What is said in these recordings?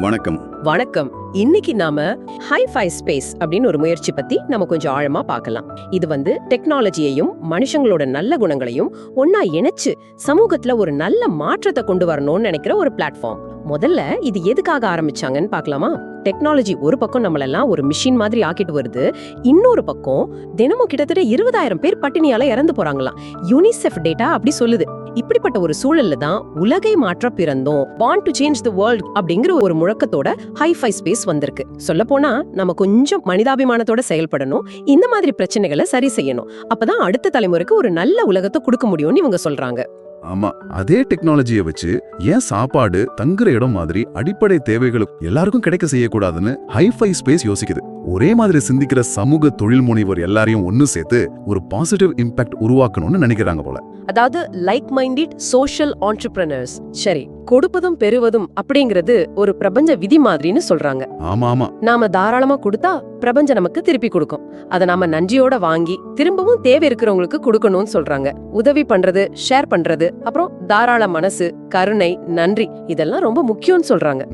வணக்கம். வணக்கம். இன்னைக்கு நாம ஹைஃபை ஸ்பேஸ் அப்படின்னு ஒரு முயற்சி பத்தி நம்ம கொஞ்சம் ஆழமா பார்க்கலாம். இது வந்து டெக்னாலஜியையும் மனுஷங்களோட நல்ல குணங்களையும் ஒன்னா இணைச்சு சமூகத்துல ஒரு நல்ல மாற்றத்தை கொண்டு வரணும்னு நினைக்கிற ஒரு பிளாட்ஃபார்ம். முதல்ல இது எதுக்காக ஆரம்பிச்சாங்கன்னு பார்க்கலாமா? டெக்னாலஜி ஒரு பக்கம் நம்மளெல்லாம் ஒரு மிஷின் மாதிரி ஆக்கிட்டு வருது இன்னொரு பக்கம் தினமும் கிட்டத்தட்ட இருபதாயிரம் பேர் பட்டினியால இறந்து போறாங்களாம். யூனிசெஃப் டேட்டா அப்படி சொல்லுது. இப்படிப்பட்ட ஒரு சூழல்ல தான் உலகை மாற்ற பிறந்தோம். Want to change the world அப்படிங்கிற ஒரு முழக்கத்தோட ஹைஃபை ஸ்பேஸ் வந்திருக்கு. சொல்ல போனா நம்ம கொஞ்சம் மனிதாபிமானத்தோட செயல்படணும். இந்த மாதிரி பிரச்சனைகளை சரி செய்யணும். அப்பதான் அடுத்த தலைமுறைக்கு ஒரு நல்ல உலகத்தை கொடுக்க முடியும்னு இவங்க சொல்றாங்க. ஆமா அதே டெக்னாலஜியை வச்சு ஏன் சாப்பாடு தங்குற இடம் மாதிரி அடிப்படை தேவைகளும் எல்லாருக்கும் கிடைக்க செய்யக்கூடாதுன்னு ஹைஃபை ஸ்பேஸ் யோசிக்குது. ஒரே மாதிரி சிந்திக்கிற சமூக தொழில் முனைவர் எல்லாரையும் ஒன்னு சேர்த்து ஒரு பாசிட்டிவ் இம்பாக்ட் உருவாக்கணும்னு நினைக்கிறாங்க போல. அதாவது லைக் மைண்டட் சோஷியல் ஆண்டர்பிரனர்ஸ் சரி கொடுப்பதும் பெறுவதும் அப்படிங்கிறது ஒரு பிரபஞ்ச விதி மாதிரின்னு சொல்றாங்க. ஆமா ஆமா நாம தாராளமா கொடுத்தா பிரபஞ்சம் நமக்கு திருப்பி கொடுக்கும். அத நாம நன்றியோட வாங்கி திரும்பவும் தேவை இருக்கிறவங்களுக்கு கொடுக்கணும்னு சொல்றாங்க. உதவி பண்றது ஷேர் பண்றது அப்புறம் தாராள மனசு கருணை நன்றி இதெல்லாம் ரொம்ப முக்கியம்னு சொல்றாங்க.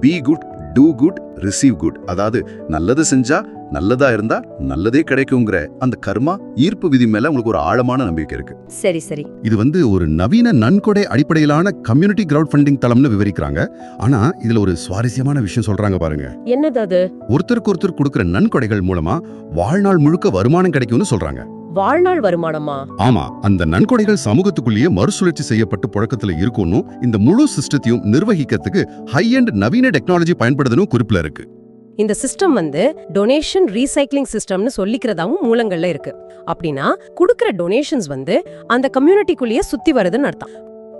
Be good do good receive good அதாவது நல்லது செஞ்சா நல்லதா இருந்தா நல்லதே கிடைக்குங்கிற அந்த கர்மா ஈர்ப்பு விதி மேல உங்களுக்கு ஒரு ஆழமான நம்பிக்கை இருக்கு. சரி சரி. இது வந்து ஒரு நவீன நன்கொடை அடிப்படையிலான கம்யூனிட்டி கிரவுட் ஃபண்டிங் தளம்னு விவரிக்கிறாங்க. ஆனா இதுல ஒரு சுவாரஸ்யமான விஷயம் சொல்றாங்க பாருங்க. என்னது அது? ஒருத்தருக்கு ஒருத்தர் கொடுக்கிற நன்கொடைகள் மூலமா வாழ்நாள் முழுக்க வருமானம் கிடைக்கும்னு சொல்றாங்க. வாழ்நாள் வருமானமா? ஆமா அந்த நன்கொடைகள் சமூகத்துக்குள்ளேயே மறுசுழற்சி செய்யப்பட்டு புழக்கத்துல இருக்கும்னு இந்த முழு சிஸ்டத்தையும் நிர்வகிக்கிறதுக்கு ஹை அண்ட் நவீன டெக்னாலஜி பயன்படுதுன்னு குறிப்புல இருக்கு. இந்த சிஸ்டம் வந்து டொனேஷன் ரீசைக்ளிங் சிஸ்டம்னு சொல்லிக்கிறதாவும் மூலங்கள்ல இருக்கு. அப்படின்னா கொடுக்கிற டொனேஷன்ஸ் வந்து அந்த கம்யூனிட்டிக்குள்ளேயே சுத்தி வருதுன்னு அர்த்தம்.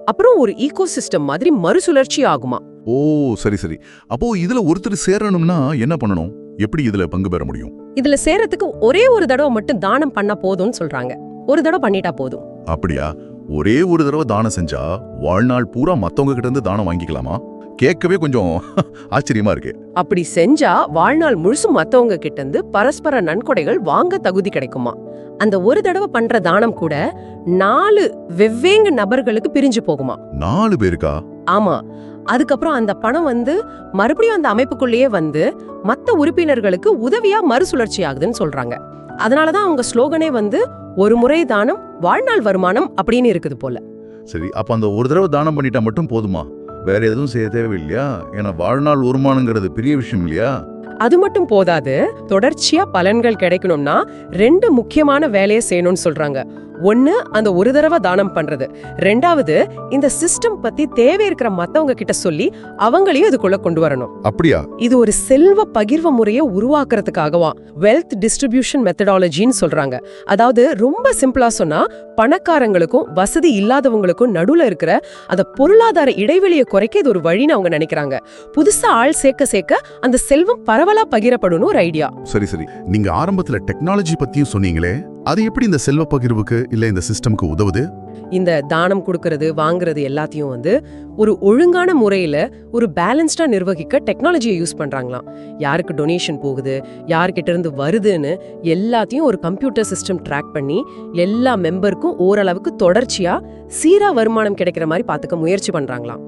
அப்புறம் ஒரு ஈகோ சிஸ்டம் மாதிரி மறுசுழற்சி ஆகுமா? ஓ சரி சரி. அப்போ இதுல ஒருத்தர் சேரணும்னா என்ன பண்ணணும்? எப்படி இதுல பங்கு பெற முடியும்? இதுல சேரத்துக்கு ஒரே ஒரு தடவை மட்டும் தானம் பண்ணா போதும்னு சொல்றாங்க. ஒரு தடவை பண்ணிட்டா போதும். அப்படியா? ஒரே ஒரு தடவை தானம் செஞ்சா வாழ்நாள் பூரா மத்தவங்க கிட்ட இருந்து தானம் வாங்கிக்கலாமா? கேட்கவே கொஞ்சம் ஆச்சரியமா இருக்கு. அப்படி செஞ்சா வாழ்நாள் முழுசும் மத்தவங்க கிட்ட இருந்து பரஸ்பர நன்கொடைகள் வாங்க தகுதி கிடைக்குமா? அந்த ஒரு தடவை பண்ற தானம் கூட நாலு வெவ்வேறு நபர்களுக்கு பிரிஞ்சு போகுமா? நாலு பேருக்கா? ஆமா. அதுக்கப்புறம் அந்த பணம் வந்து மறுபடியும் அந்த அமைப்புக்குள்ளேயே வந்து மத்த உறுப்பினர்களுக்கு உதவியா மறுசுழற்சி ஆகுதுன்னு சொல்றாங்க. அதனாலதான் அவங்க ஸ்லோகனே வந்து ஒரு முறை தானம் வாழ்நாள் வருமானம் அப்படின்னு இருக்குது போல. சரி அப்ப அந்த ஒரு தடவை தானம் பண்ணிட்டா மட்டும் போதுமா? வேற எதுவும் செய்ய தேவையில்லையா? ஏன்னா வாழ்நாள் வருமானங்கிறது பெரிய விஷயம் இல்லையா? அது மட்டும் போதாது தொடர்ச்சியா பலன்கள் கிடைக்கணும்னா ரெண்டு முக்கியமான வேலையை செய்யணும்னு சொல்றாங்க. ஒன்னு அந்த ஒரு தடவை தானம் பண்றது. ரெண்டாவது இந்த சிஸ்டம் பத்தி தேவை இருக்கிற மத்தவங்க கிட்ட சொல்லி அவங்களையும் இதுக்குள்ள கொண்டு வரணும். அப்படியா? இது ஒரு செல்வ பகிர்வு முறையை உருவாக்குறதுக்காகவா? வெல்த் டிஸ்ட்ரிபியூஷன் மெத்தடாலஜின்னு சொல்றாங்க. அதாவது ரொம்ப சிம்பிளா சொன்னா பணக்காரங்களுக்கும் வசதி இல்லாதவங்களுக்கும் நடுவுல இருக்கிற அந்த பொருளாதார இடைவெளியை குறைக்க இது ஒரு வழின்னு அவங்க நினைக்கிறாங்க. புதுசா ஆள் சேர்க்க சேர்க்க அந்த செல்வம் பரவலா பகிரப்படும் ஒரு ஐடியா. சரி சரி. நீங்க ஆரம்பத்துல டெக்னாலஜி பத்தியும் சொன்னீங்களே? அது எப்படி இந்த செல்வ பகிர்வுக்கு இல்ல இந்த சிஸ்டம்க்கு உதவுது? இந்த தானம் கொடுக்கறது வாங்குறது எல்லாத்தையும் வந்து ஒரு ஒழுங்கான முறையில ஒரு பேலன்ஸ்டா நிர்வகிக்க டெக்னாலஜியை யூஸ் பண்றாங்களாம். யாருக்கு டொனேஷன் போகுது யார்கிட்ட இருந்து வருதுன்னு எல்லாத்தையும் ஒரு கம்ப்யூட்டர் சிஸ்டம் ட்ராக் பண்ணி எல்லா மெம்பருக்கும் ஓரளவுக்கு தொடர்ச்சியா சீரா வருமானம் கிடைக்கிற மாதிரி பார்த்துக்க முயற்சி பண்றாங்களாம்.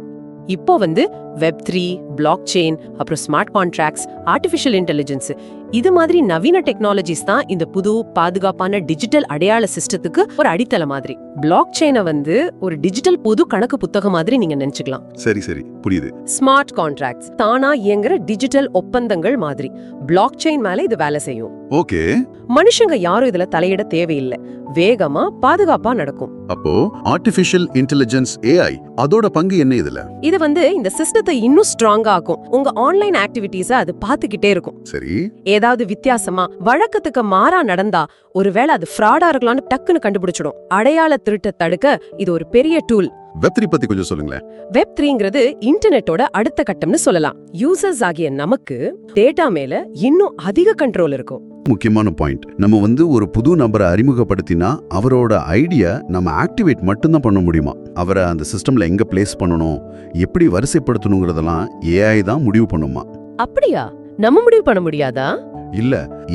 இப்போ வந்து வெப் த்ரீ பிளாக் செயின் அப்புறம் ஸ்மார்ட் கான்ட்ராக்ட்ஸ் ஆர்டிஃபிஷியல் இன்டெலிஜென்ஸ் இது மாதிரி நவீன டெக்னாலஜிஸ் தான் இந்த புது பாதுகாப்பான டிஜிட்டல் அடையாள சிஸ்டத்துக்கு ஒரு அடித்தள மாதிரி. பிளாக் செயினை வந்து ஒரு டிஜிட்டல் பொது கணக்கு புத்தகம் மாதிரி நீங்க நினைச்சுக்கலாம். சரி சரி. புரியுது. ஸ்மார்ட் கான்ட்ராக்ட்ஸ் தானா இயங்குற டிஜிட்டல் ஒப்பந்தங்கள் மாதிரி. பிளாக் செயின் மேல இது வேலை செய்யும். ஓகே. மனுஷங்க யாரும் இதுல தலையிட தேவையில்லை. வேகமா பாதுகாப்பா நடக்கும். அப்போ ஆர்டிபிஷியல் இன்டெலிஜென்ஸ் ஏஐ அதோட பங்கு என்ன இதுல? இது வந்து இந்த சிஸ்டத்தை இன்னும் ஸ்ட்ராங்கா ஆக்கும். உங்க ஆன்லைன் ஆக்டிவிட்டீஸ அது பாத்துக்கிட்டே இருக்கும். சரி. ஏதாவது வித்தியாசமா வழக்கத்துக்கு மாறா நடந்தா ஒருவேளை அது ஃப்ராடா இருக்கலாம்னு டக்குன்னு கண்டுபிடிச்சிடும். அடையாள திருட்ட தடுக்க இது ஒரு பெரிய டூல் வெப் த்ரீ பத்தி கொஞ்சம் சொல்லுங்களேன். வெப் த்ரீங்கிறது இன்டர்நெட்டோட அடுத்த கட்டம்னு சொல்லலாம். யூசர்ஸ் ஆகிய நமக்கு டேட்டா மேல இன்னும் அதிக கண்ட்ரோல் இருக்கும். முக்கியமான பாயிண்ட் நம்ம வந்து ஒரு புது நபரை அறிமுகப்படுத்தினா அவரோட ஐடியா நம்ம ஆக்டிவேட் மட்டும்தான் பண்ண முடியுமா? அவரை அந்த சிஸ்டம்ல எங்க பிளேஸ் பண்ணணும்? எப்படி வரிசைப்படுத்தணுங்கிறதெல்லாம் ஏஐ தான் முடிவு பண்ணுமா? அப்படியா? நம்ம முடிவு பண்ண முடியாதா? இல்ல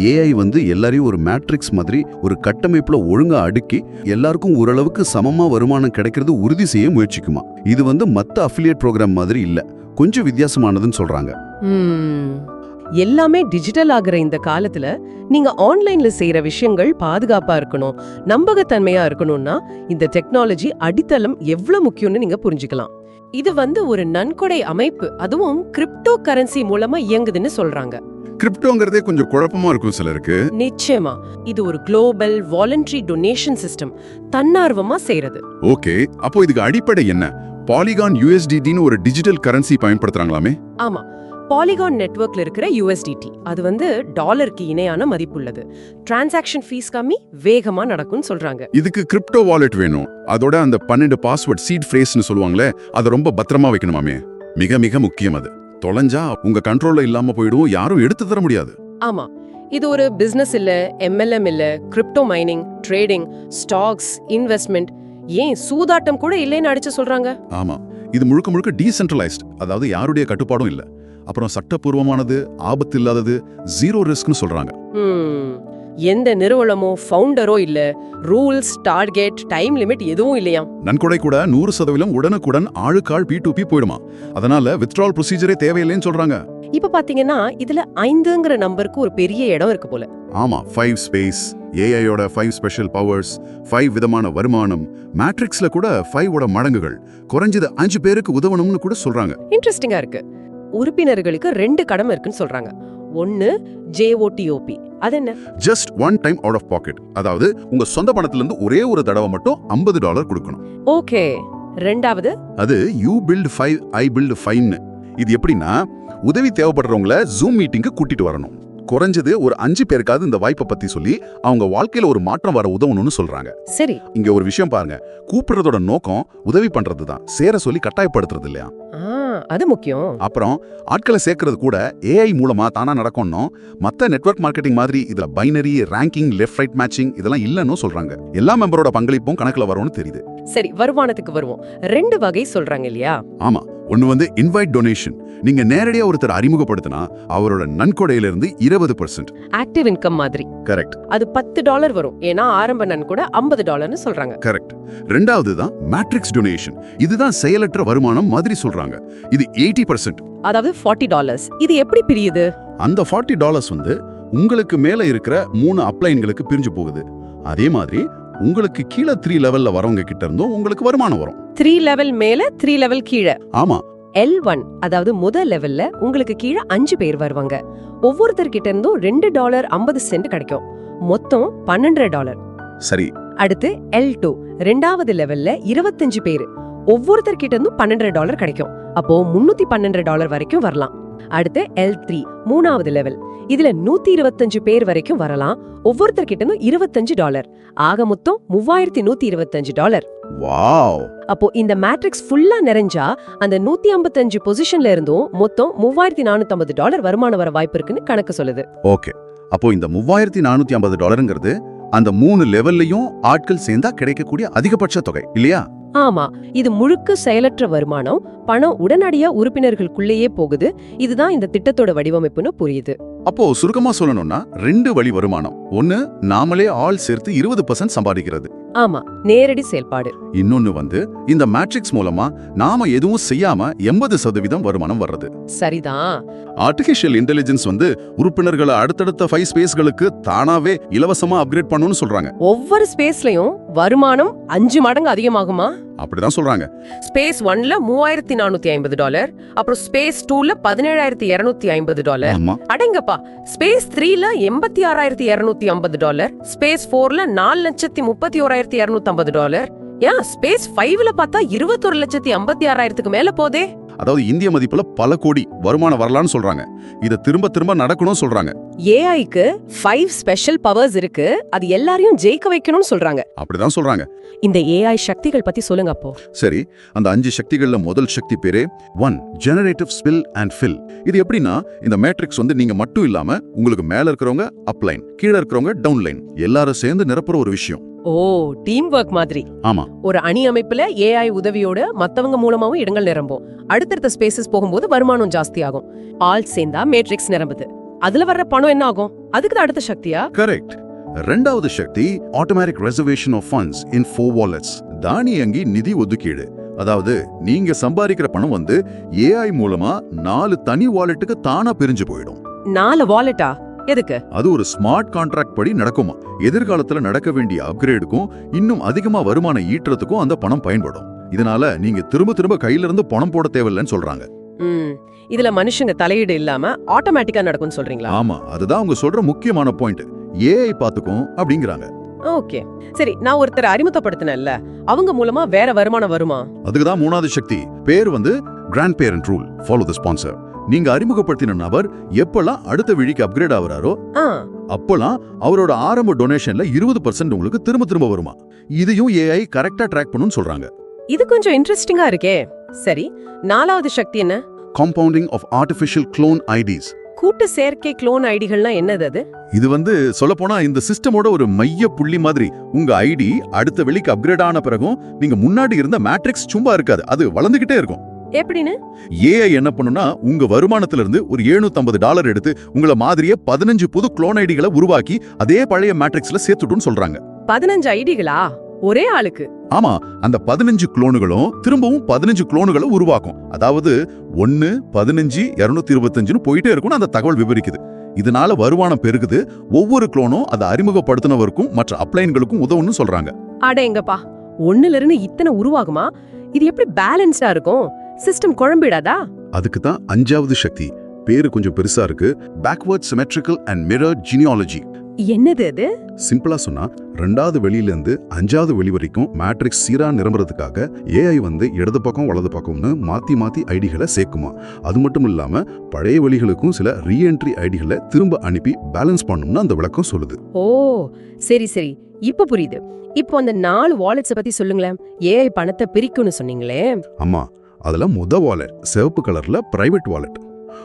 ஏஐ வந்து எல்லாரையும் ஒரு மேட்ரிக்ஸ் மாதிரி ஒரு கட்டமைப்புல ஒழுங்கா அடுக்கி எல்லாருக்கும் ஓரளவுக்கு சமமா வருமானம் கிடைக்கிறது உறுதி செய்ய முயற்சிக்குமா? இது வந்து மத்த அஃபிலியேட் ப்ரோக்ராம் மாதிரி இல்ல கொஞ்சம் வித்தியாசமானதுன்னு சொல்றாங்க. எல்லாமே டிஜிட்டல் ஆகுற இந்த காலத்துல நீங்க ஆன்லைன்ல செய்யற விஷயங்கள் பாதுகாப்பா இருக்கணும் நம்பகத்தன்மையா இருக்கணும்னா இந்த டெக்னாலஜி அடித்தளம் எவ்வளவு முக்கியம்னு நீங்க புரிஞ்சுக்கலாம். இது வந்து ஒரு நன்கொடை அமைப்பு. அதுவும் கிரிப்டோ கரன்சி மூலமா இயங்குதுன்னு சொல்றாங்க. கிரிப்டோங்கிறதே கொஞ்சம் குழப்பமா இருக்கும் சிலருக்கு. நிச்சயமா. இது ஒரு குளோபல் வாலண்டரி டொனேஷன் சிஸ்டம் தன்னார்வமா செய்யறது ஓகே. அப்போ இதுக்கு அடிப்படை என்ன? பாலிகான் யூஎஸ்டிடின்னு ஒரு டிஜிட்டல் கரன்சி பயன்படுத்துறாங்களாமே? ஆமா. பாலிகான் நெட்வொர்க்ல இருக்கிற யூஎஸ்டிடி அது வந்து டாலருக்கு இணையான மதிப்புள்ளது. டிரான்சாக்ஷன் ஃபீஸ் கம்மி வேகமா நடக்கும்னு சொல்றாங்க. இதுக்கு கிரிப்டோ வாலெட் வேணும். அதோட அந்த பன்னெண்டு பாஸ்வேர்ட் சீட் ஃப்ரேஸ்னு சொல்லுவாங்களே அதை ரொம்ப பத்திரமா வைக்கணுமாமே மிக மிக முக்கியம் அது. தொலைஞ்சா உங்க கண்ட்ரோல்ல இல்லாம போயிடும் யாரும் எடுத்து தர முடியாது. ஆமா. இது ஒரு பிசினஸ் இல்ல எம்எல்எம் இல்ல crypto mining trading stocks investment ஏன் சூதாட்டம் கூட இல்லைன்னு அடிச்சு சொல்றாங்க? ஆமா. இது முழுக்க முழுக்க டீசென்ட்ரலைஸ்ட் அதாவது யாருடைய கட்டுப்பாடும் இல்ல. அப்புறம் சட்டப்பூர்வமானது ஆபத்து இல்லாதது ஜீரோ ரிஸ்க்னு சொல்றாங்க எந்த நிறுவனமோ ஃபவுண்டரோ இல்ல ரூல்ஸ் டார்கெட் டைம் லிமிட் எதுவும் இல்லையா? நன்கொடை கூட நூறு சதவீதம் உடனுக்குடன் ஆளுக்காள் பி டு பி போயிடுமா? அதனால வித்ட்ரால் ப்ரொசீஜரே தேவையில்லைன்னு சொல்றாங்க. இப்ப பாத்தீங்கன்னா இதுல ஐந்துங்கிற நம்பருக்கு ஒரு பெரிய இடம் இருக்கு போல. ஆமா ஃபைவ் ஸ்பேஸ் ஏஐயோட ஃபைவ் ஸ்பெஷல் பவர்ஸ் ஃபைவ் விதமான வருமானம் மேட்ரிக்ஸ்ல கூட ஃபைவோட மடங்குகள் குறைஞ்சது அஞ்சு பேருக்கு உதவணும்னு கூட சொல்றாங்க. இன்ட்ரெஸ்டிங்கா இருக்கு. உறுப்பினர்களுக்கு ரெண்டு கடமை இருக்குன்னு சொல்றாங்க. ஒன்னு ஜேஓடிஓபி அது என்ன? Just one time out of pocket அதாவது உங்க சொந்த பணத்துல இருந்து ஒரே ஒரு தடவை மட்டும் ஐம்பது டாலர் கொடுக்கணும். ஓகே. ரெண்டாவது? அது you build five I build ஃபைன்னு இது எப்படின்னா உதவி தேவைப்படுறவங்கள ஜூம் மீட்டிங்க்கு கூட்டிட்டு வரணும். குறைஞ்சது ஒரு அஞ்சு பேருக்காவது இந்த வாய்ப்பை பத்தி சொல்லி அவங்க வாழ்க்கையில ஒரு மாற்றம் வர உதவணும்னு சொல்றாங்க. சரி. இங்க ஒரு விஷயம் பாருங்க. கூப்பிடுறதோட நோக்கம் உதவி பண்றது தான் சேர சொல்லி கட்டாயப்படுத்துறது இல்லையா? அது முக்கியம். அப்புறம் ஆட்களை சேர்க்கறது கூட ஏஐ மூலமா தானா நடக்கணும் மத்த நெட்வொர்க் மார்க்கெட்டிங் மாதிரி இதுல binary ranking left right matching இதெல்லாம் இல்லைன்னு சொல்றாங்க. எல்லா மெம்பரோட பங்களிப்பும் கணக்குல வரும்னு தெரியுது. சரி வருமானத்துக்கு வருவோம். ரெண்டு வகை சொல்றாங்க இல்லையா? ஆமா. ஒன்னு வந்து இன்வைட் டொனேஷன் நீங்க நேரடியா ஒருத்தர் அறிமுகப்படுத்தினா அவரோட நன்கொடையில இருந்து இருபது பர்சன்ட் ஆக்டிவ் இன்கம் மாதிரி. கரெக்ட் அது பத்து டாலர் வரும். ஏன்னா ஆரம்ப நன் கூட ஐம்பது டாலர்னு சொல்றாங்க. கரெக்ட் ரெண்டாவது தான் மேட்ரிக்ஸ் டொனேஷன் இதுதான் செயலற்ற வருமானம் மாதிரி சொல்றாங்க. இது எயிட்டி பர்சன்ட் அதாவது ஃபார்ட்டி டாலர்ஸ் இது எப்படி பிரியுது? அந்த ஃபார்ட்டி டாலர்ஸ் வந்து உங்களுக்கு மேல இருக்கிற மூணு அப்ளைன்களுக்கு பிரிஞ்சு போகுது. அதே மாதிரி உங்களுக்கு கீழே த்ரீ லெவல்ல வரவங்க கிட்ட இருந்தும் உங்களுக்கு வருமானம் வரும். த்ரீ லெவல் மேல த்ரீ லெவல் கீழே. ஆமா. எல் ஒன் அதாவது முதல் லெவல்ல உங்களுக்கு கீழே அஞ்சு பேர் வருவாங்க. ஒவ்வொருத்தர் கிட்ட இருந்தும் ரெண்டு டாலர் ஐம்பது சென்ட் கிடைக்கும். மொத்தம் பன்னெண்டரை டாலர் சரி. அடுத்து எல் டூ ரெண்டாவது லெவல்ல இருபத்தஞ்சு பேர். ஒவ்வொருத்தர் கிட்ட இருந்தும் பன்னெண்டரை டாலர் கிடைக்கும். அப்போ முன்னூத்தி பன்னெண்டரை டாலர் வரைக்கும் வரலாம். அடுத்து எல் த்ரீ மூணாவது லெவல் இதுல நூத்தி இருபத்தஞ்சு பேர் வரைக்கும் வரலாம். ஒவ்வொருத்தர் கிட்ட இருந்தும் இருபத்தஞ்சு டாலர். ஆக மொத்தம் மூவாயிரத்தி நூத்தி இருபத்தஞ்சு டாலர். வாவ். அப்போ இந்த மேட்ரிக்ஸ் ஃபுல்லா நிறைஞ்சா அந்த நூத்தி ஐம்பத்தஞ்சு பொசிஷன்ல இருந்தும் மொத்தம் மூவாயிரத்தி நானூத்தி ஐம்பது டாலர் வருமானம் வர வாய்ப்பு இருக்குன்னு கணக்கு சொல்லுது. ஓகே. அப்போ இந்த மூவாயிரத்தி நானூத்தி ஐம்பது டாலருங்கிறது அந்த மூணு லெவல்லையும் ஆட்கள் சேர்ந்தா கிடைக்கக்கூடிய அதிகபட்ச தொகை இல்லையா? ஆமா. இது முழுக்க செயலற்ற வருமானம் பணம் உடனடியா உறுப்பினர்களுக்குள்ளேயே போகுது. இதுதான் இந்த திட்டத்தோட வடிவமைப்புன்னு புரியுது. அப்போ சுருக்கமா சொல்லணும்னா ரெண்டு வழி வருமானம். ஒன்னு நாமளே ஆள் சேர்த்து இருபது பர்சன்ட் சம்பாதிக்கிறது. ஆமா நேரடி செயல்பாடு. இன்னொன்னு வந்து இந்த மேட்ரிக்ஸ் மூலமா நாம எதுவும் செய்யாம எண்பது சதவீதம் வருமானம் வர்றது. சரிதான். ஆர்டிபிஷியல் இன்டெலிஜென்ஸ் வந்து உறுப்பினர்களை அடுத்தடுத்த ஃபைவ் ஸ்பேஸ்களுக்கு தானாவே இலவசமா அப்கிரேட் பண்ணணும்னு சொல்றாங்க. ஒவ்வொரு ஸ்பேஸ்லயும் வருமானம் அஞ்சு மடங்கு அதிகமாகுமா? அப்படிதான் சொல்றாங்க. ஸ்பேஸ் ஒன்ல மூவாயிரத்தி நானூத்தி ஐம்பது டாலர் அப்புறம் ஸ்பேஸ் டூல பதினேழாயிரத்தி இருநூத்தி ஐம்பது டாலர். அடங்கப்பா ஸ்பேஸ் த்ரீல எண்பத்தி ஆறாயிரத்தி இருநூத்தி ஐம்பது டாலர் ஸ்பேஸ் ஃபோர்ல நாலு லட்சத்தி முப்பத்தி ஓராயிரத்தி இருநூத்தி ஐம்பது டாலர். ஏன் ஸ்பேஸ் ஃபைவ்ல பார்த்தா இருபத்தொரு லட்சத்தி ஐம்பத்தி ஆறாயிரத்துக்கு மேல போதே? அதாவது இந்திய மதிப்புல பல கோடி வருமானம் வரலாம்னு சொல்றாங்க. இத திரும்ப திரும்ப நடக்கணும்னு சொல்றாங்க. ஏஐக்கு ஃபைவ் ஸ்பெஷல் பவர்ஸ் இருக்கு. அது எல்லாரையும் ஜெயிக்க வைக்கணும்னு சொல்றாங்க. அப்படிதான் சொல்றாங்க. இந்த ஏஐ சக்திகள் பத்தி சொல்லுங்க அப்போ. சரி அந்த அஞ்சு சக்திகள்ல முதல் சக்தி பேரே one generative spill and fill இது எப்படின்னா இந்த மேட்ரிக்ஸ் வந்து நீங்க மட்டும் இல்லாம உங்களுக்கு மேல இருக்கிறவங்க அப்லைன் கீழே இருக்கிறவங்க டவுன்லைன் எல்லாரும் சேர்ந்து நிரப்புற ஒரு விஷயம். ஓ டீம் ஒர்க் மாதிரி. ஆமா. ஒரு அணி அமைப்புல ஏஐ உதவியோட மத்தவங்க மூலமாவும் இடங்கள் நிரம்பும். அடுத்தடுத்த ஸ்பேசஸ் போகும்போது வருமானம் ஜாஸ்தி ஆகும் ஆள் சேர்ந்தா மேட்ரிக்ஸ் நிரம்புது. அதுல வர்ற பணம் என்ன ஆகும்? அதுக்கு அடுத்த சக்தியா? கரெக்ட் ரெண்டாவது சக்தி automatic reservation of funds in four wallets தானியங்கி நிதி ஒதுக்கீடு. அதாவது நீங்க சம்பாதிக்கிற பணம் வந்து ஏஐ மூலமா நாலு தனி வாலெட்டுக்கு தானா பிரிஞ்சு போயிடும். நாலு வாலெட்டா எதுக்கு? அது ஒரு ஸ்மார்ட் கான்ட்ராக்ட் படி நடக்குமா? எதிர்காலத்துல நடக்க வேண்டிய அப்கிரேடுக்கும் இன்னும் அதிகமா வருமானம் ஈட்டுறதுக்கும் அந்த பணம் பயன்படும். இதனால நீங்க திரும்ப திரும்ப கையில இருந்து பணம் போட தேவையில்லைன்னு சொல்றாங்க. இதுல மனுஷங்க தலையீடு இல்லாம ஆட்டோமேட்டிக்கா நடக்கும்னு சொல்றீங்களா? ஆமா. அதுதான் அவங்க சொல்ற முக்கியமான பாயிண்ட் ஏஐ பாத்துக்கும் அப்படிங்கிறாங்க. ஓகே. சரி நான் ஒருத்தரை அறிமுகப்படுத்தினேன்ல. அவங்க மூலமா வேற வருமானம் வருமா? அதுக்கு தான் மூணாவது சக்தி. பேர் வந்து grandparent rule follow the sponsor நீங்க அறிமுகப்படுத்தின நபர் எப்பெல்லாம் அடுத்த விழிக்கு அப்கிரேட் ஆகுறாரோ ஆ. அப்போலாம் அவரோட ஆரம்ப டொனேஷன்ல இருபது பர்சன்ட் உங்களுக்கு திரும்ப திரும்ப வருமா? இதையும் ஏஐ கரெக்டா ட்ராக் பண்ணுன்னு சொல்றாங்க. இது கொஞ்சம் இன்ட்ரெஸ்டிங்கா இருக்கே. சரி நாலாவது சக்தி என்ன? Compounding of artificial clone IDs கூட்டு செயற்கை க்ளோன் ஐடிகள்னா என்னது அது? இது வந்து சொல்லப்போனா இந்த சிஸ்டமோட ஒரு மைய புள்ளி மாதிரி. உங்க ஐடி அடுத்த வெளிக்கு அப்கிரேட் ஆன பிறகும் நீங்க முன்னாடி இருந்த மேட்ரிக்ஸ் சும்மா இருக்காது. அது வளர்ந்துகிட்டே இருக்கும். எப்படின்னு? ஏஐ என்ன பண்ணுனா உங்க வருமானத்துல இருந்து ஒரு 750 டாலர் எடுத்து உங்கள மாதிரியே பதினஞ்சு புது க்ளோன் ஐடிகளை உருவாக்கி அதே பழைய மேட்ரிக்ஸ்ல சேர்த்துட்டுன்னு சொல்றாங்க. பதினஞ்சு ஐடிகளா? ஒரே ஆளுக்கு. ஆமா அந்த பதினஞ்சு குளோனுகளும் திரும்பவும் பதினஞ்சு குளோனுகளை உருவாக்கும். அதாவது ஒன்னு பதினஞ்சு இருநூத்தி இருபத்தஞ்சுன்னு போயிட்டே இருக்கும்னு அந்த தகவல் விவரிக்குது. இதனால வருமானம் பெருகுது. ஒவ்வொரு குளோனும் அதை அறிமுகப்படுத்தினவருக்கும் மற்ற அப்ளைன்களுக்கும் உதவுன்னு சொல்றாங்க. அட எங்கப்பா ஒண்ணுல இருந்து இத்தனை உருவாகுமா? இது எப்படி பேலன்ஸ்டா இருக்கும்? சிஸ்டம் குழம்பிடாதா? அதுக்கு தான் அஞ்சாவது சக்தி. பேரு கொஞ்சம் பெருசா இருக்கு. Backward symmetrical and mirror genealogy என்னது அது? சிம்பிளா சொன்னா ரெண்டாவது வெளியில இருந்து அஞ்சாவது வெளி வரைக்கும் மேட்ரிக்ஸ் சீரா நிரம்புறதுக்காக ஏஐ வந்து இடது பக்கம் வலது பக்கம்னு மாத்தி மாத்தி ஐடிகளை சேர்க்குமா. அது மட்டும் இல்லாம பழைய வெளிகளுக்கும் சில ரீஎன்ட்ரி ஐடிகளை திரும்ப அனுப்பி பேலன்ஸ் பண்ணும்னு அந்த விளக்கம் சொல்லுது. ஓ சரி சரி. இப்ப புரியுது. இப்போ அந்த நாலு வாலெட்ஸ பத்தி சொல்லுங்களேன். ஏஐ பணத்தை பிரிக்கும்னு சொன்னீங்களே. ஆமா. அதுல முத வாலெட் சிவப்பு கலர்ல பிரைவேட் வாலெட்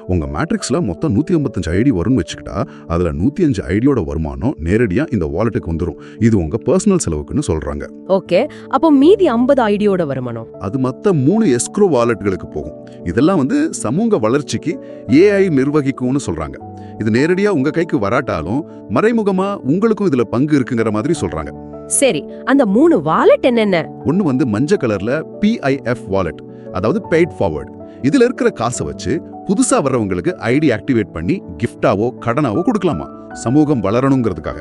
உங்க மேட்ரிக்ஸ்ல மொத்தம் நூத்தி ஐம்பத்தஞ்சு ஐடி வரும்னு வச்சுக்கிட்டா அதுல நூத்தி அஞ்சு ஐடியோட வருமானம் நேரடியா இந்த வாலெட்டுக்கு வந்துரும். இது உங்க பர்சனல் செலவுக்குன்னு சொல்றாங்க. ஓகே அப்போ மீதி ஐம்பது ஐடியோட வருமானம்? அது மத்த மூணு எஸ்க்ரோ வாலெட்டுகளுக்கு போகும். இதெல்லாம் வந்து சமூக வளர்ச்சிக்கு ஏஐ நிர்வகிக்கும்னு சொல்றாங்க. இது நேரடியா உங்க கைக்கு வராட்டாலும் மறைமுகமா உங்களுக்கும் இதுல பங்கு இருக்குங்கிற மாதிரி சொல்றாங்க. சரி அந்த மூணு வாலெட் என்னென்ன? ஒன்னு வந்து மஞ்சள் கலர்ல பிஐஎஃப் வாலெட் அதாவது பெய்ட் ஃபார்வர்ட் இதுல இருக்கிற காசை வச்சு புதுசா வர்றவங்களுக்கு ஐடி ஆக்டிவேட் பண்ணி கிஃப்டாவோ கடனாவோ கொடுக்கலாமா? சமூகம் வளரணுங்கிறதுக்காக.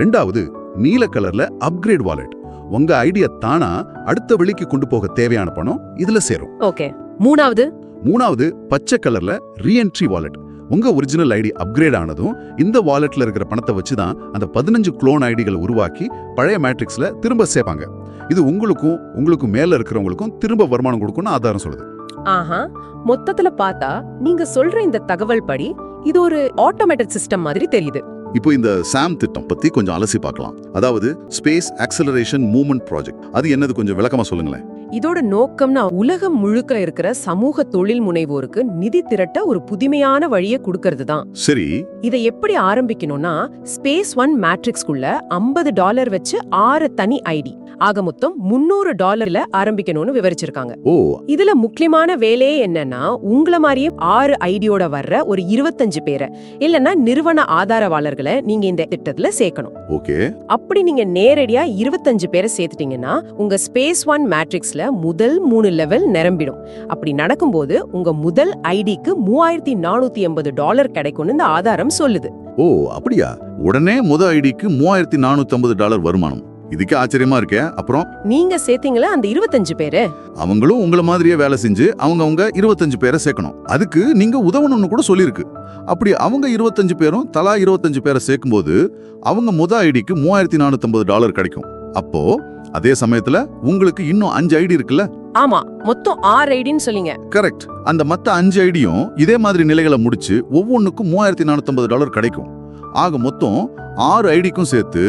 ரெண்டாவது நீல கலர்ல அப்கிரேட் வாலெட் உங்க ஐடியா தானா அடுத்த வெளிக்கு கொண்டு போக தேவையான பணம் இதுல சேரும். ஓகே. மூணாவது? மூணாவது பச்சை கலர்ல ரீஎன்ட்ரி வாலெட் உங்க ஒரிஜினல் ஐடி அப்கிரேட் ஆனதும் இந்த வாலெட்ல இருக்கிற பணத்தை வச்சு தான் அந்த பதினஞ்சு க்ளோன் ஐடிகளை உருவாக்கி பழைய மேட்ரிக்ஸ்ல திரும்ப சேர்ப்பாங்க. இது உங்களுக்கும் உங்களுக்கு மேல இருக்கிறவங்களுக்கும் திரும்ப வருமானம் கொடுக்கும்னு ஆதாரம் சொல்லுது. ஆஹா. மொத்தத்துல பார்த்தா நீங்க சொல்ற இந்த தகவல் படி இது ஒரு ஆட்டோமேட்டட் சிஸ்டம் மாதிரி தெரியுது. இப்போ இந்த சாம் திட்டம் பத்தி கொஞ்சம் அலசி பார்க்கலாம். அதாவது ஸ்பேஸ் ஆக்சலரேஷன் மூவ்மெண்ட் ப்ராஜெக்ட் அது என்னது கொஞ்சம் விளக்கமா சொல்லுங்களேன். இதோட நோக்கம்னா உலகம் முழுக்க இருக்கிற சமூக தொழில் முனைவோருக்கு நிதி திரட்ட ஒரு புதுமையான வழியை கொடுக்கறது தான். சரி. இதை எப்படி ஆரம்பிக்கணும்னா ஸ்பேஸ் ஒன் மேட்ரிக்ஸ்குள்ள ஐம்பது டாலர் வச்சு ஆறு தனி ஐடி. ஆக மொத்தம் முன்னூறு டாலர்ல ஆரம்பிக்கணும்னு விவரிச்சிருக்காங்க. ஓ. இதுல முக்கியமான வேலையே என்னன்னா உங்கள மாதிரியே ஆறு ஐடியோட வர்ற ஒரு இருபத்தஞ்சு பேரை இல்லனா நிறுவன ஆதாரவாளர்களை நீங்க இந்த திட்டத்துல சேர்க்கணும். ஓகே. அப்படி நீங்க நேரடியா இருபத்தஞ்சு பேரை சேர்த்துட்டீங்கன்னா உங்க ஸ்பேஸ் ஒன் மேட்ரிக்ஸ்ல முதல் மூணு லெவல் நிரம்பிடும். அப்படி நடக்கும்போது உங்க முதல் ஐடிக்கு மூவாயிரத்தி நானூத்தி எண்பது டாலர் கிடைக்கும்னு இந்த ஆதாரம் சொல்லுது. ஓ அப்படியா? உடனே முத ஐடிக்கு மூவாயிரத்தி நானூத்தி ஐம்பது டாலர் வருமானம். இதுக்கு ஆச்சரியமா இருக்கே. அப்புறம்? நீங்க சேர்த்தீங்களா அந்த இருபத்தஞ்சு பேரு? அவங்களும் உங்கள மாதிரியே வேலை செஞ்சு அவங்க அவங்க இருபத்தஞ்சு பேரை சேர்க்கணும். அதுக்கு நீங்க உதவணும்னு கூட சொல்லியிருக்கு. அப்படி அவங்க இருபத்தஞ்சு பேரும் தலா இருபத்தஞ்சு பேரை சேர்க்கும்போது அவங்க முத ஐடிக்கு மூவாயிரத்தி நானூத்தி டாலர் கிடைக்கும். அப்போ அதே சமயத்துல உங்களுக்கு இன்னும் அஞ்சு ஐடி இருக்குல்ல? ஆமா மொத்தம் ஆறு ஐடின்னு சொல்லிங்க. கரெக்ட். அந்த மத்த அஞ்சு ஐடியும் இதே மாதிரி நிலைகளை முடிச்சு ஒவ்வொன்றுக்கும் மூவாயிரத்தி நானூத்தி டாலர் கிடைக்கும். ஆக மொத்தம் ஆறு ஐடிக்கும் சேர்த்து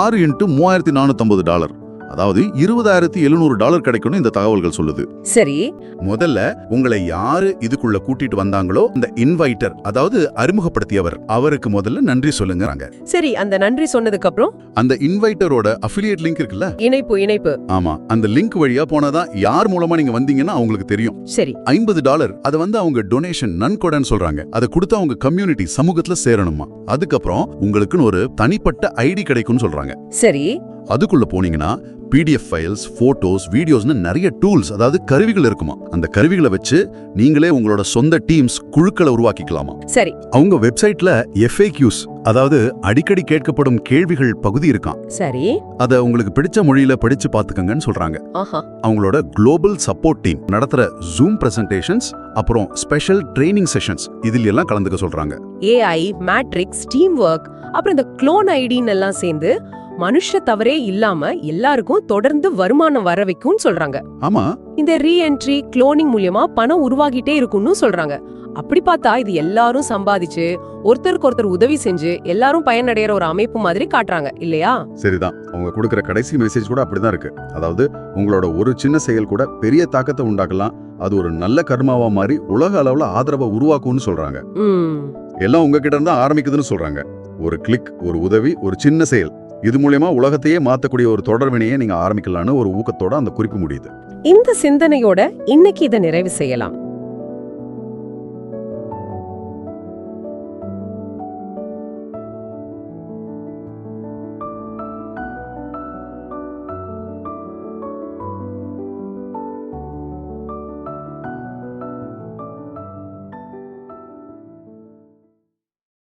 ஆறு இன்ட்டு மூவாயிரத்தி நானூற்றம்பது டாலர். அதாவது இருபதாயிரத்தி எழுநூறு டாலர் கிடைக்கும்னு இந்த தகவல்கள் சொல்லுது. சரி. முதல்ல உங்களை யாரு இதுக்குள்ள கூட்டிட்டு வந்தாங்களோ அந்த இன்வைட்டர் அதாவது அறிமுகப்படுத்தியவர் அவருக்கு முதல்ல நன்றி சொல்லுங்கறாங்க. சரி அந்த நன்றி சொன்னதுக்கு அப்புறம் அந்த இன்வைட்டரோட அஃபிலியேட் லிங்க் இருக்குல்ல? இணைப்பு இணைப்பு. ஆமா அந்த லிங்க் வழியா போனாதான் யார் மூலமா நீங்க வந்தீங்கன்னா அவங்களுக்கு தெரியும். சரி. ஐம்பது டாலர் அதை வந்து அவங்க டொனேஷன் நன்கொடைன்னு சொல்றாங்க. அதை கொடுத்து அவங்க கம்யூனிட்டி சமூகத்துல சேரணுமா? அதுக்கப்புறம் உங்களுக்குன்னு ஒரு தனிப்பட்ட ஐடி கிடைக்கும்னு சொல்றாங்க. சரி. அதுக்குள்ள போனீங்கன்னா பிடிஎஃப் ஃபைல்ஸ் போட்டோஸ் வீடியோஸ்னு நிறைய டூல்ஸ் அதாவது கருவிகள் இருக்குமா? அந்த கருவிகளை வச்சு நீங்களே உங்களோட சொந்த டீம்ஸ் குழுக்களை உருவாக்கிக்கலாமா? சரி. அவங்க வெப்சைட்ல எஃப்ஏக்யூஸ் அதாவது அடிக்கடி கேட்கப்படும் கேள்விகள் பகுதி இருக்கான் சரி. அதை உங்களுக்கு பிடிச்ச மொழியில படிச்சு பாத்துக்கங்கன்னு சொல்றாங்க. அவங்களோட குளோபல் சப்போர்ட் டீம் நடத்துற ஜூம் பிரசன்டேஷன்ஸ் அப்புறம் ஸ்பெஷல் ட்ரைனிங் செஷன்ஸ் இதில் எல்லாம் கலந்துக்க சொல்றாங்க. ஏஐ மேட்ரிக்ஸ் டீம் ஒர்க் அப்புறம் இந்த க்ளோன் ஐடின்னு எல்லாம் சேர்ந்து மனுஷ தவறே இல்லாம எல்லாருக்கும் தொடர்ந்து வருமானம் வர வைக்கும்னு சொல்றாங்க. ஆமா. இந்த ரீஎன்ட்ரி குளோனிங் மூலியமா பணம் உருவாகிட்டே இருக்கும்னு சொல்றாங்க. அப்படி பார்த்தா இது எல்லாரும் சம்பாதிச்சு ஒருத்தருக்கு ஒருத்தர் உதவி செஞ்சு எல்லாரும் பயனடைகிற ஒரு அமைப்பு மாதிரி காட்டுறாங்க இல்லையா? சரிதான். அவங்க கொடுக்கிற கடைசி மெசேஜ் கூட அப்படிதான் இருக்கு. அதாவது உங்களோட ஒரு சின்ன செயல் கூட பெரிய தாக்கத்தை உண்டாக்கலாம். அது ஒரு நல்ல கர்மாவா மாறி உலக அளவுல ஆதரவை உருவாக்கும்னு சொல்றாங்க. எல்லாம் உங்ககிட்ட இருந்தா ஆரம்பிக்குதுன்னு சொல்றாங்க. ஒரு கிளிக் ஒரு உதவி ஒரு சின்ன செயல். இது மூலியமா உலகத்தையே மாத்தக்கூடிய ஒரு தொடர்வினையை நீங்க ஆரம்பிக்கலாம்னு ஒரு ஊக்கத்தோட அந்த குறிப்பு முடியுது. இந்த சிந்தனையோட இன்னைக்கு இதை நிறைவு செய்யலாம்.